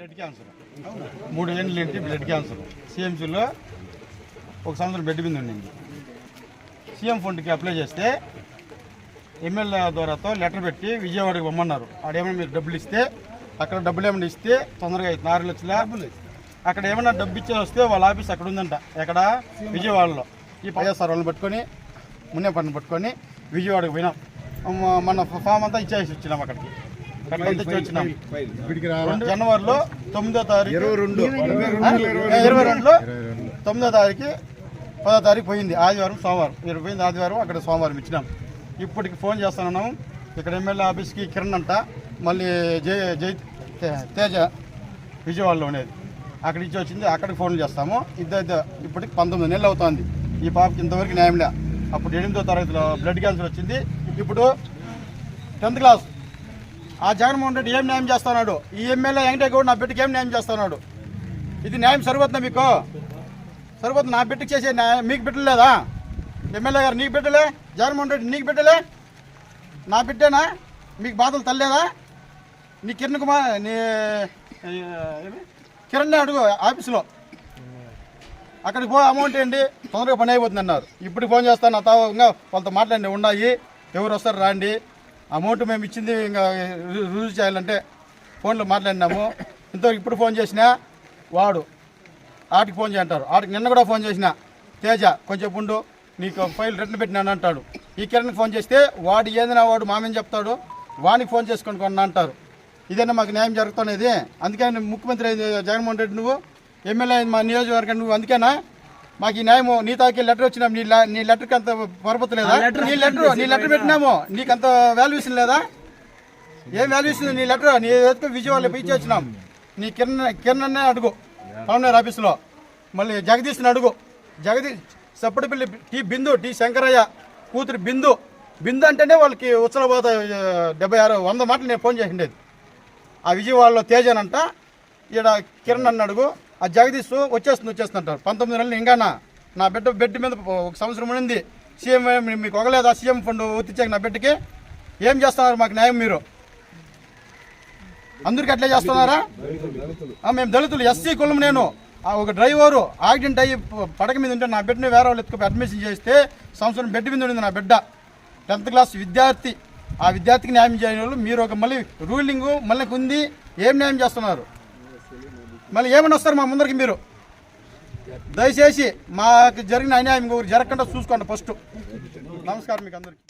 Blood cancer. మూడు ఏండ్లు ఏంటి బ్లడ్ క్యాన్సర్. సిఎంసీలో ఒక సంవత్సరం బెడ్ మీద ఉండింది. సీఎం ఫండ్కి అప్లై చేస్తే ఎమ్మెల్యే ద్వారాతో లెటర్ పెట్టి విజయవాడకి పొమ్మన్నారు ఆడేమైనా మీరు డబ్బులు ఇస్తే అక్కడ డబ్బులు ఏమైనా ఇస్తే తొందరగా అవుతుంది ఆరు లక్షల? అక్కడ ఏమైనా డబ్బు ఇచ్చే వస్తే వాళ్ళ ఆఫీస్ అక్కడ ఉందంట. ఎక్కడ? విజయవాడలో. ఈ వైఎస్ఆర్ వాళ్ళని పట్టుకొని మున్నే పట్టుకొని విజయవాడకి పోయినాం. మన ఫామ్ అంతా ఇచ్చేసి వచ్చినాం అక్కడికి. వచ్చినాం జనవరిలో తొమ్మిదో తారీఖు. ఇరవై రెండు. ఇరవై రెండులో తొమ్మిదో తారీఖు పదో తారీఖు పోయింది. ఆదివారం సోమవారం. ఇరవై పోయింది ఆదివారం అక్కడ సోమవారం ఇచ్చినాం. ఇప్పటికి ఫోన్ చేస్తున్నాము ఇక్కడ ఎమ్మెల్యే ఆఫీస్కి కిరణ్ అంట. మళ్ళీ జై జై తేజ విజయవాడలో ఉండేది. అక్కడ ఇచ్చి వచ్చింది. అక్కడికి ఫోన్ చేస్తాము. ఇద్దరు ఇప్పటికి పంతొమ్మిది నెలలు అవుతుంది. ఈ పాపకి ఇంతవరకు న్యాయం లే. అప్పుడు ఎనిమిదో తరగతిలో బ్లడ్ క్యాన్సర్ వచ్చింది. ఇప్పుడు టెన్త్ క్లాస్ ఆ జగన్మోహన్ రెడ్డి ఏం న్యాయం చేస్తున్నాడు? ఈ ఎమ్మెల్యే వెంకటేగౌడ్ నా బిడ్డకి ఏం న్యాయం చేస్తున్నాడు? ఇది న్యాయం సరిపోతుందా మీకు? సరిపోతుంది? నా బిడ్డకి చేసే న్యాయం మీకు బిడ్డలేదా ఎమ్మెల్యే గారు నీకు బిడ్డలే? జగన్మోహన్ రెడ్డి నీకు బిడ్డలే? నా బిడ్డేనా? మీకు బాధలు తల్లేదా? నీ కిరణ్ కుమార్ నీ కిరణ్ అడుగు ఆఫీసులో. అక్కడికి పో అమౌంట్ ఏంటి? తొందరగా పని అయిపోతుంది అన్నారు ఇప్పుడు ఫోన్ చేస్తాను నా వాళ్ళతో మాట్లాడి ఉన్నాయి ఎవరు వస్తారు రాండి. అమౌంట్ మేము ఇచ్చింది ఇంకా రు- రుజువు చేయాలంటే ఫోన్లో మాట్లాడినాము. ఇంతవరకు ఇప్పుడు ఫోన్ చేసినా వాడు ఆటికి ఫోన్ చేయంటారు. ఆటికి నిన్న కూడా ఫోన్ చేసిన తేజ కొంచెం ఉండు నీకు ఫైల్ రిటర్న్ పెట్టినాను అంటాడు. ఈ కిరణ్కి ఫోన్ చేస్తే వాడు ఏందినా వాడు మామేం చెప్తాడు వానికి ఫోన్ చేసుకొని కొన్నా అంటారు. ఇదైనా మాకు న్యాయం జరుగుతున్నది. అందుకని ముఖ్యమంత్రి జగన్మోహన్ రెడ్డి నువ్వు ఎమ్మెల్యే మా నియోజకవర్గం నువ్వు అందుకేనా మాకు ఈ న్యాయం నీ తాకి లెటర్ వచ్చినాం నీ నీ లెటర్కి అంత పరపతి లేదా నీ లెటర్ నీ లెటర్ పెట్టినాము. నీకు అంత వాల్యూషన్ లేదా? ఏం వాల్యూషన్ నీ లెటర్ నీ ఎదుగు విజయవాడలో ఇచ్చి వచ్చినాం. నీ కిరణ్ కిరణ్ అడుగు. పవన్ ఆఫీస్లో మళ్ళీ జగదీష్ని అడుగు. జగదీష్ సప్పటిపల్లి టీ బిందు టీ శంకరయ్య కూతురు బిందు. బిందు అంటేనే వాళ్ళకి ఉత్సలబోత డెబ్బై ఆరు వంద మాటలు నేను ఫోన్ చేసిండేది. ఆ విజయవాడలో తేజనంట. ఈడ కిరణ్ అన్న అడుగు. ఆ జగదీష్ వచ్చేస్తుంది వచ్చేస్తుంది అంటారు పంతొమ్మిది నెలలు ఇంకానా నా బిడ్డ బెడ్ మీద ఒక సంవత్సరం ఉండింది. సీఎం మీకు మీకు ఒకలేదా? సీఎం ఫండ్ ఒత్తిచ్చాక నా బిడ్డకి? ఏం చేస్తున్నారు మాకు న్యాయం మీరు? అందరికి అట్లే చేస్తున్నారా? మేము దళితులు. ఎస్సీ కులం నేను. ఆ, ఒక డ్రైవరు యాక్సిడెంట్ అయ్యి పడక మీద ఉంటే నా బిడ్డని వేరే వాళ్ళు ఎత్తుకు అడ్మిషన్ చేస్తే సంవత్సరం బెడ్ మీద ఉండింది నా బిడ్డ. టెన్త్ క్లాస్ విద్యార్థి. ఆ విద్యార్థికి న్యాయం చేయని వాళ్ళు మీరు ఒక మళ్ళీ రూలింగ్ మళ్ళీ ఉంది ఏం న్యాయం చేస్తున్నారు? మళ్ళీ ఏమని వస్తారు మా ముందరికి మీరు? దయచేసి మాకు జరిగిన అన్యాయం ఇంకొకరు జరగకుండా చూసుకోండి ఫస్ట్. నమస్కారం మీకు అందరికీ.